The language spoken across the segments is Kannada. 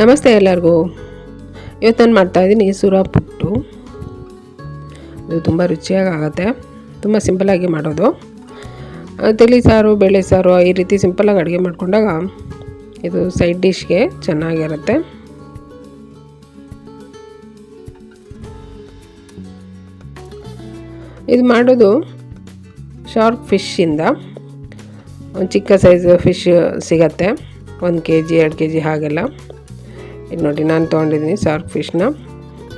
ನಮಸ್ತೆ ಎಲ್ಲರಿಗೂ. ಇವತ್ತು ನಾನು ಮಾಡ್ತಾಯಿದ್ದೀನಿ ಸುರ ಪುಟ್ಟು. ಇದು ತುಂಬ ರುಚಿಯಾಗಿ ಆಗುತ್ತೆ ತುಂಬ ಸಿಂಪಲಾಗಿ ಮಾಡೋದು. ತಿಳಿ ಸಾರು ಬೇಳೆ ಸಾರು, ಈ ರೀತಿ ಸಿಂಪಲಾಗಿ ಅಡುಗೆ ಮಾಡಿಕೊಂಡಾಗ ಇದು ಸೈಡ್ ಡಿಶ್ಗೆ ಚೆನ್ನಾಗಿರುತ್ತೆ. ಇದು ಮಾಡೋದು ಶಾರ್ಕ್ ಫಿಶ್ಶಿಂದ. ಒಂದು ಚಿಕ್ಕ ಸೈಜ್ ಫಿಶ್ ಸಿಗತ್ತೆ. ಒಂದು ಕೆ ಜಿ ಎರಡು ಕೆ ಜಿ ಹಾಗೆಲ್ಲ. ಇದು ನೋಡಿ, ನಾನು ತೊಗೊಂಡಿದ್ದೀನಿ ಸಾರ್ಕ್ ಫಿಶ್ನ.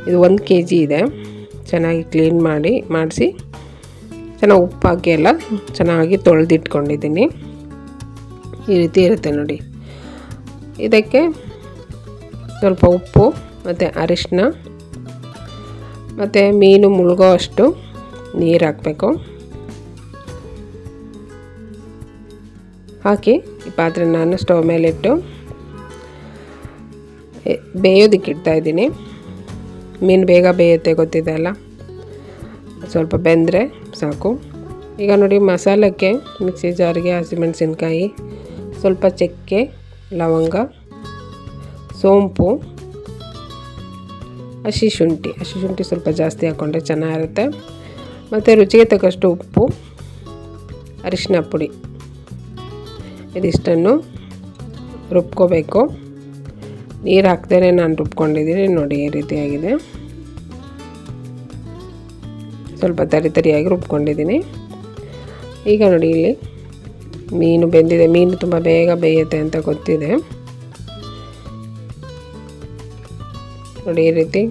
ಇದು ಒಂದು ಕೆ ಜಿ ಇದೆ. ಚೆನ್ನಾಗಿ ಕ್ಲೀನ್ ಮಾಡಿ, ಮಾಡಿಸಿ. ಚೆನ್ನಾಗಿ ಉಪ್ಪು ಹಾಕಿ ಎಲ್ಲ ಚೆನ್ನಾಗಿ ತೊಳೆದಿಟ್ಕೊಂಡಿದ್ದೀನಿ. ಈ ರೀತಿ ಇರುತ್ತೆ ನೋಡಿ. ಇದಕ್ಕೆ ಸ್ವಲ್ಪ ಉಪ್ಪು ಮತ್ತು ಅರಿಶಿನ ಮತ್ತು ಮೀನು ಮುಳುಗೋ ಅಷ್ಟು ನೀರು ಹಾಕಬೇಕು. ಹಾಕಿ ಈ ಪಾತ್ರೆ ನಾನು ಸ್ಟವ್ ಮೇಲಿಟ್ಟು ಎ- ಬೇಯೋದಕ್ಕೆ ಇಡ್ತಾ ಇದ್ದೀನಿ. ಮೀನು ಬೇಗ ಬೇಯುತ್ತೆ ಗೊತ್ತಿದೆ ಅಲ್ಲ? ಸ್ವಲ್ಪ ಬೆಂದರೆ ಸಾಕು. ಈಗ ನೋಡಿ ಮಸಾಲಕ್ಕೆ ಮಿಕ್ಸಿ ಜಾರಿಗೆ ಹಸಿಮೆಣಸಿನ್ಕಾಯಿ, ಸ್ವಲ್ಪ ಚಕ್ಕೆ, ಲವಂಗ, ಸೋಂಪು, ಹಸಿ ಶುಂಠಿ. ಹಸಿ ಶುಂಠಿ ಸ್ವಲ್ಪ ಜಾಸ್ತಿ ಹಾಕ್ಕೊಂಡ್ರೆ ಚೆನ್ನಾಗಿರುತ್ತೆ. ಮತ್ತು ರುಚಿಗೆ ತಕ್ಕಷ್ಟು ಉಪ್ಪು, ಅರಿಶಿನ ಪುಡಿ. ಇದಿಷ್ಟನ್ನು ರುಬ್ಕೋಬೇಕು. ನೀರು ಹಾಕ್ದೇ ನಾನು ರುಬ್ಕೊಂಡಿದ್ದೀನಿ. ನೋಡಿ, ಈ ರೀತಿಯಾಗಿದೆ ಸ್ವಲ್ಪ ತರಿ ತರಿಯಾಗಿ ರುಬ್ಕೊಂಡಿದ್ದೀನಿ. ಈಗ ನೋಡಿ ಇಲ್ಲಿ ಮೀನು ಬೆಂದಿದೆ. ಮೀನು ತುಂಬ ಬೇಗ ಬೇಯುತ್ತೆ ಅಂತ ಗೊತ್ತಿದೆ. ನೋಡಿ, ಈ ರೀತಿ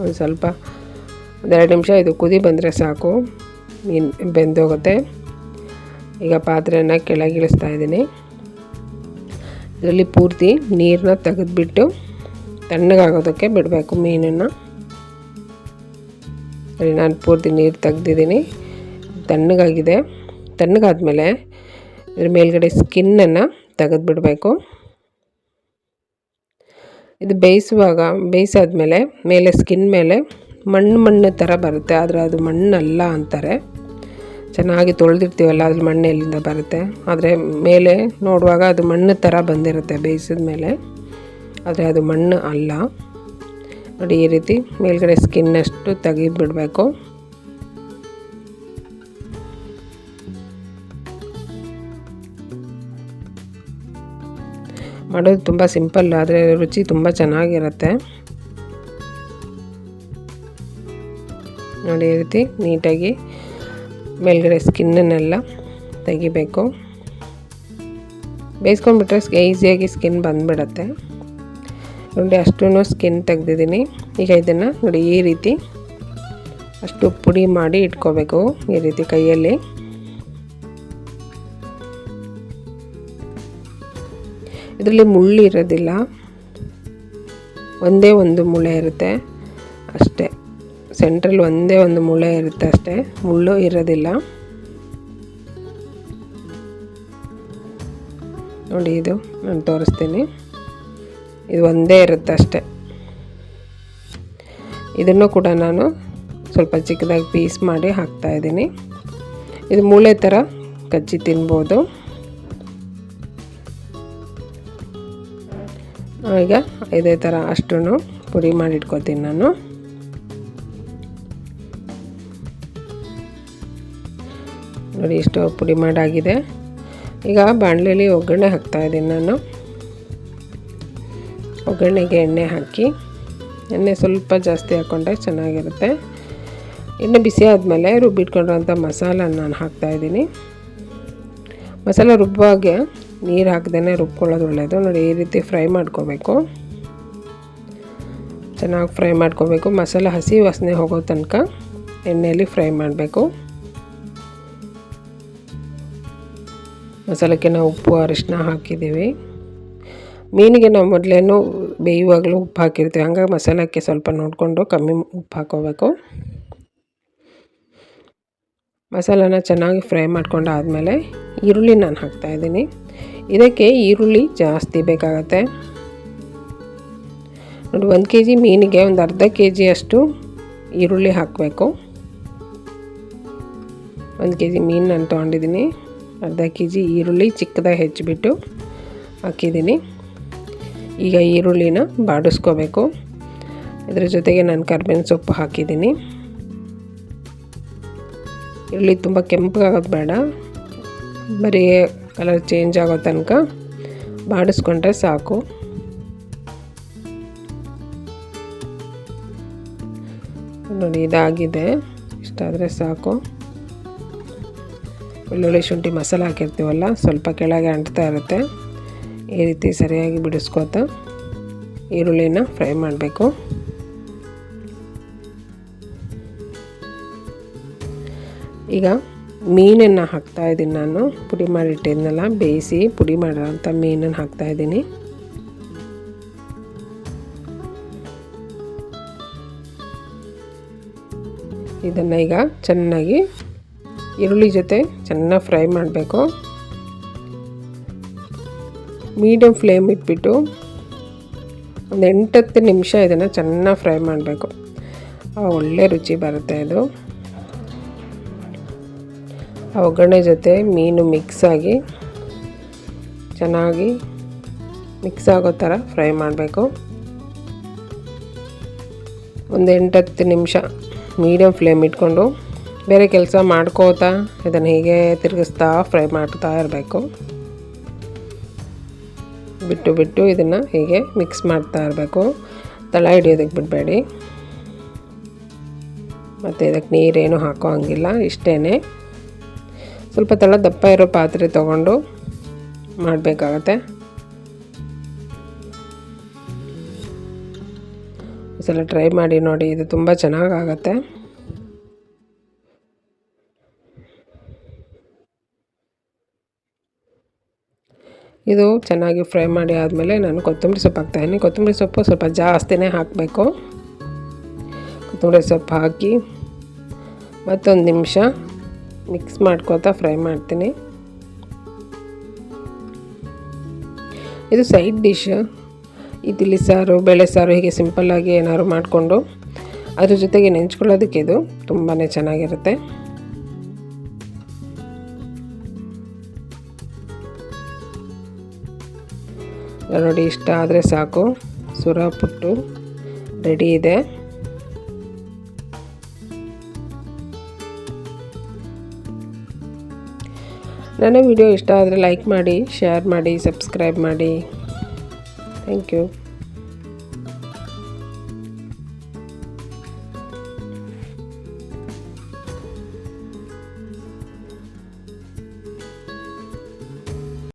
ಒಂದು ಸ್ವಲ್ಪ ಒಂದೆರಡು ನಿಮಿಷ ಇದು ಕುದಿ ಬಂದರೆ ಸಾಕು. ಮೀನು ಬೆಂದೋಗುತ್ತೆ. ಈಗ ಪಾತ್ರೆಯನ್ನು ಕೆಳಗಿಳಿಸ್ತಾ ಇದ್ದೀನಿ. ಇದರಲ್ಲಿ ಪೂರ್ತಿ ನೀರನ್ನ ತೆಗೆದುಬಿಟ್ಟು ತಣ್ಣಗಾಗೋದಕ್ಕೆ ಬಿಡಬೇಕು ಮೀನನ್ನು. ಸರಿ, ನಾನು ಪೂರ್ತಿ ನೀರು ತೆಗ್ದಿದ್ದೀನಿ. ತಣ್ಣಗಾಗಿದೆ. ತಣ್ಣಗಾದ್ಮೇಲೆ ಇದ್ರ ಮೇಲ್ಗಡೆ ಸ್ಕಿನ್ನನ್ನು ತೆಗೆದುಬಿಡಬೇಕು. ಇದು ಬೇಯಿಸುವಾಗ, ಬೇಯಿಸಾದ್ಮೇಲೆ ಮೇಲೆ ಸ್ಕಿನ್ ಮೇಲೆ ಮಣ್ಣು ಮಣ್ಣು ಥರ ಬರುತ್ತೆ, ಆದರೆ ಅದು ಮಣ್ಣಲ್ಲ ಅಂತಾರೆ. ಚೆನ್ನಾಗಿ ತೊಳೆದಿರ್ತೀವಲ್ಲ ಅದ್ರ ಮಣ್ಣು ಎಲ್ಲಿಂದ ಬರುತ್ತೆ. ಆದರೆ ಮೇಲೆ ನೋಡುವಾಗ ಅದು ಮಣ್ಣು ಥರ ಬಂದಿರುತ್ತೆ ಬೇಯಿಸಿದ ಮೇಲೆ. ಆದರೆ ಅದು ಮಣ್ಣು ಅಲ್ಲ. ನೋಡಿ ಈ ರೀತಿ ಮೇಲ್ಗಡೆ ಸ್ಕಿನ್ನಷ್ಟು ತೆಗೆದುಬಿಡಬೇಕು. ಮಾಡೋದು ತುಂಬ ಸಿಂಪಲ್ ಆದರೆ ರುಚಿ ತುಂಬ ಚೆನ್ನಾಗಿರುತ್ತೆ. ನೋಡಿ ಈ ರೀತಿ ನೀಟಾಗಿ ಮೇಲ್ಗಡೆ ಸ್ಕಿನ್ನನ್ನೆಲ್ಲ ತೆಗಿಬೇಕು. ಬೇಯಿಸ್ಕೊಂಡ್ಬಿಟ್ರೆ ಈಸಿಯಾಗಿ ಸ್ಕಿನ್ ಬಂದ್ಬಿಡತ್ತೆ. ನೋಡಿ ಅಷ್ಟೂ ಸ್ಕಿನ್ ತೆಗ್ದಿದ್ದೀನಿ. ಈಗ ಇದನ್ನು ನೋಡಿ, ಈ ರೀತಿ ಅಷ್ಟು ಪುಡಿ ಮಾಡಿ ಇಟ್ಕೋಬೇಕು ಈ ರೀತಿ ಕೈಯಲ್ಲಿ. ಇದರಲ್ಲಿ ಮುಳ್ಳು ಇರೋದಿಲ್ಲ. ಒಂದೇ ಒಂದು ಮುಳೆ ಇರುತ್ತೆ. ಅಷ್ಟೇ. ಸೆಂಟ್ರಲ್ ಒಂದೇ ಒಂದು ಮುಳ್ಳೆ ಇರುತ್ತೆ ಅಷ್ಟೇ. ಮುಳ್ಳು ಇರೋದಿಲ್ಲ. ನೋಡಿ ಇದು ನಾನು ತೋರಿಸ್ತೀನಿ. ಇದು ಒಂದೇ ಇರುತ್ತೆ ಅಷ್ಟೇ. ಇದನ್ನು ಕೂಡ ನಾನು ಸ್ವಲ್ಪ ಚಿಕ್ಕದಾಗಿ ಪೀಸ್ ಮಾಡಿ ಹಾಕ್ತಾ ಇದ್ದೀನಿ. ಇದು ಮೂಳೆ ಥರ ಕಚ್ಚಿ ತಿನ್ಬೋದು. ಈಗ ಇದೇ ಥರ ಅಷ್ಟು ಪುಡಿ ಮಾಡಿ ಇಟ್ಕೊತೀನಿ ನಾನು. ನೋಡಿ ಇಷ್ಟು ಪುಡಿ ಮಾಡಾಗಿದೆ. ಈಗ ಬಾಣಲೆಯಲ್ಲಿ ಒಗ್ಗರಣೆ ಹಾಕ್ತಾ ಇದ್ದೀನಿ ನಾನು. ಒಗ್ಗರಣೆಗೆ ಎಣ್ಣೆ ಹಾಕಿ. ಎಣ್ಣೆ ಸ್ವಲ್ಪ ಜಾಸ್ತಿ ಹಾಕ್ಕೊಂಡ್ರೆ ಚೆನ್ನಾಗಿರುತ್ತೆ. ಎಣ್ಣೆ ಬಿಸಿ ಆದಮೇಲೆ ರುಬ್ಬಿಟ್ಕೊಂಡಿರೋಂಥ ಮಸಾಲ ನಾನು ಹಾಕ್ತಾಯಿದ್ದೀನಿ ಮಸಾಲ ರುಬ್ಬುವಾಗೆ ನೀರು ಹಾಕ್ದೇ ರುಬ್ಕೊಳ್ಳೋದು ಒಳ್ಳೆಯದು ನೋಡಿ ಈ ರೀತಿ ಫ್ರೈ ಮಾಡ್ಕೋಬೇಕು. ಚೆನ್ನಾಗಿ ಫ್ರೈ ಮಾಡ್ಕೋಬೇಕು. ಮಸಾಲ ಹಸಿ ವಾಸನೆ ಹೋಗೋ ತನಕ ಎಣ್ಣೆಯಲ್ಲಿ ಫ್ರೈ ಮಾಡಬೇಕು. ಮಸಾಲಕ್ಕೆ ನಾವು ಉಪ್ಪು, ಅರಿಶಿನ ಹಾಕಿದ್ದೀವಿ. ಮೀನಿಗೆ ನಾವು ಮೊದಲೇನು ಬೇಯುವಾಗಲೂ ಉಪ್ಪು ಹಾಕಿರ್ತೀವಿ. ಹಂಗಾಗಿ ಮಸಾಲಕ್ಕೆ ಸ್ವಲ್ಪ ನೋಡಿಕೊಂಡು ಕಮ್ಮಿ ಉಪ್ಪು ಹಾಕೋಬೇಕು. ಮಸಾಲಾನ ಚೆನ್ನಾಗಿ ಫ್ರೈ ಮಾಡ್ಕೊಂಡು ಆದಮೇಲೆ ಈರುಳ್ಳಿ ನಾನು ಹಾಕ್ತಾಯಿದ್ದೀನಿ ಇದಕ್ಕೆ ಈರುಳ್ಳಿ ಜಾಸ್ತಿ ಬೇಕಾಗತ್ತೆ. ನೋಡಿ, ಒಂದು ಕೆ ಜಿ ಮೀನಿಗೆ ಒಂದು ಅರ್ಧ ಕೆ ಜಿಯಷ್ಟು ಈರುಳ್ಳಿ ಹಾಕಬೇಕು. ಒಂದು ಕೆ ಜಿ ಮೀನು ನಾನು ತೊಗೊಂಡಿದ್ದೀನಿ. ಅರ್ಧ ಕೆ ಜಿ ಈರುಳ್ಳಿ ಚಿಕ್ಕದಾಗಿ ಹೆಚ್ಚಿಬಿಟ್ಟು ಹಾಕಿದ್ದೀನಿ. ಈಗ ಈರುಳ್ಳಿನ ಬಾಡಿಸ್ಕೋಬೇಕು. ಇದ್ರ ಜೊತೆಗೆ ನಾನು ಕರ್ಬೇವಿನ ಸೊಪ್ಪು ಹಾಕಿದ್ದೀನಿ. ಈರುಳ್ಳಿ ತುಂಬ ಕೆಂಪಗಾಗೋದು ಬೇಡ. ಬರೀ ಕಲರ್ ಚೇಂಜ್ ಆಗೋ ತನಕ ಬಾಡಿಸ್ಕೊಂಡ್ರೆ ಸಾಕು. ನೋಡಿ, ಇದಾಗಿದೆ. ಇಷ್ಟಾದರೆ ಸಾಕು. ಬೆಳ್ಳುಳ್ಳಿ ಶುಂಠಿ ಮಸಾಲ ಹಾಕಿರ್ತೀವಲ್ಲ, ಸ್ವಲ್ಪ ಕೆಳಗೆ ಅಂಟ್ತಾ ಇರುತ್ತೆ. ಈ ರೀತಿ ಸರಿಯಾಗಿ ಬಿಡಿಸ್ಕೋತ ಈರುಳ್ಳಿನ ಫ್ರೈ ಮಾಡಬೇಕು. ಈಗ ಮೀನನ್ನು ಹಾಕ್ತಾ ಇದ್ದೀನಿ ನಾನು. ಪುಡಿ ಮಾಡಿಟ್ಟಿದ್ನಲ್ಲ, ಬೇಯಿಸಿ ಪುಡಿ ಮಾಡಿರೋಂಥ ಮೀನನ್ನು ಹಾಕ್ತಾ ಇದ್ದೀನಿ. ಇದನ್ನು ಈಗ ಚೆನ್ನಾಗಿ ಈರುಳ್ಳಿ ಜೊತೆ ಚೆನ್ನಾಗಿ ಫ್ರೈ ಮಾಡಬೇಕು. ಮೀಡಿಯಮ್ ಫ್ಲೇಮ್ ಇಟ್ಬಿಟ್ಟು ಒಂದು ಎಂಟತ್ತು ನಿಮಿಷ ಇದನ್ನು ಚೆನ್ನಾಗಿ ಫ್ರೈ ಮಾಡಬೇಕು. ಒಳ್ಳೆ ರುಚಿ ಬರುತ್ತೆ ಇದು. ಆ ಒಗ್ಗರಣೆ ಜೊತೆ ಮೀನು ಮಿಕ್ಸ್ ಆಗಿ ಚೆನ್ನಾಗಿ ಮಿಕ್ಸ್ ಆಗೋ ಥರ ಫ್ರೈ ಮಾಡಬೇಕು. ಒಂದು ಎಂಟತ್ತು ನಿಮಿಷ ಮೀಡಿಯಮ್ ಫ್ಲೇಮ್ ಇಟ್ಕೊಂಡು ಬೇರೆ ಕೆಲಸ ಮಾಡ್ಕೋತಾ ಇದನ್ನು ಹೀಗೆ ತಿರುಗಿಸ್ತಾ ಫ್ರೈ ಮಾಡ್ತಾ ಇರಬೇಕು. ಬಿಟ್ಟು ಬಿಟ್ಟು ಇದನ್ನು ಹೀಗೆ ಮಿಕ್ಸ್ ಮಾಡ್ತಾ ಇರಬೇಕು. ತಳ ಹಿಡಿಯೋದಕ್ಕೆ ಬಿಡಬೇಡಿ. ಮತ್ತು ಇದಕ್ಕೆ ನೀರೇನು ಹಾಕೋ ಹಂಗಿಲ್ಲ ಇಷ್ಟೇ ಸ್ವಲ್ಪ ತಳ ದಪ್ಪ ಇರೋ ಪಾತ್ರೆ ತೊಗೊಂಡು ಮಾಡಬೇಕಾಗತ್ತೆ. ಸಲ ಟ್ರೈ ಮಾಡಿ ನೋಡಿ, ಇದು ತುಂಬ ಚೆನ್ನಾಗಾಗತ್ತೆ. ಇದು ಚೆನ್ನಾಗಿ ಫ್ರೈ ಮಾಡಿ ಆದಮೇಲೆ ನಾನು ಕೊತ್ತಂಬರಿ ಸೊಪ್ಪು ಹಾಕ್ತಾಯಿದ್ದೀನಿ ಕೊತ್ತಂಬರಿ ಸೊಪ್ಪು ಸ್ವಲ್ಪ ಜಾಸ್ತಿನೇ ಹಾಕಬೇಕು. ಕೊತ್ತಂಬರಿ ಸೊಪ್ಪು ಹಾಕಿ ಮತ್ತೊಂದು ನಿಮಿಷ ಮಿಕ್ಸ್ ಮಾಡ್ಕೋತಾ ಫ್ರೈ ಮಾಡ್ತೀನಿ. ಇದು ಸೈಡ್ ಡಿಶ್. ತಿಳಿ ಸಾರು, ಬೇಳೆ ಸಾರು ಹೀಗೆ ಸಿಂಪಲ್ಲಾಗಿ ಏನಾದ್ರು ಮಾಡಿಕೊಂಡು ಅದ್ರ ಜೊತೆಗೆ ನೆಂಚ್ಕೊಳ್ಳೋದಕ್ಕೆ ಇದು ತುಂಬಾ ಚೆನ್ನಾಗಿರುತ್ತೆ. ನೋಡಿ, ಇಷ್ಟ ಆದರೆ ಸಾಕು. ಸುರ ಪುಟ್ಟು ರೆಡಿ ಇದೆ. ನನ್ನ ವಿಡಿಯೋ ಇಷ್ಟ ಆದರೆ ಲೈಕ್ ಮಾಡಿ, ಶೇರ್ ಮಾಡಿ, ಸಬ್ಸ್ಕ್ರೈಬ್ ಮಾಡಿ. Thank you.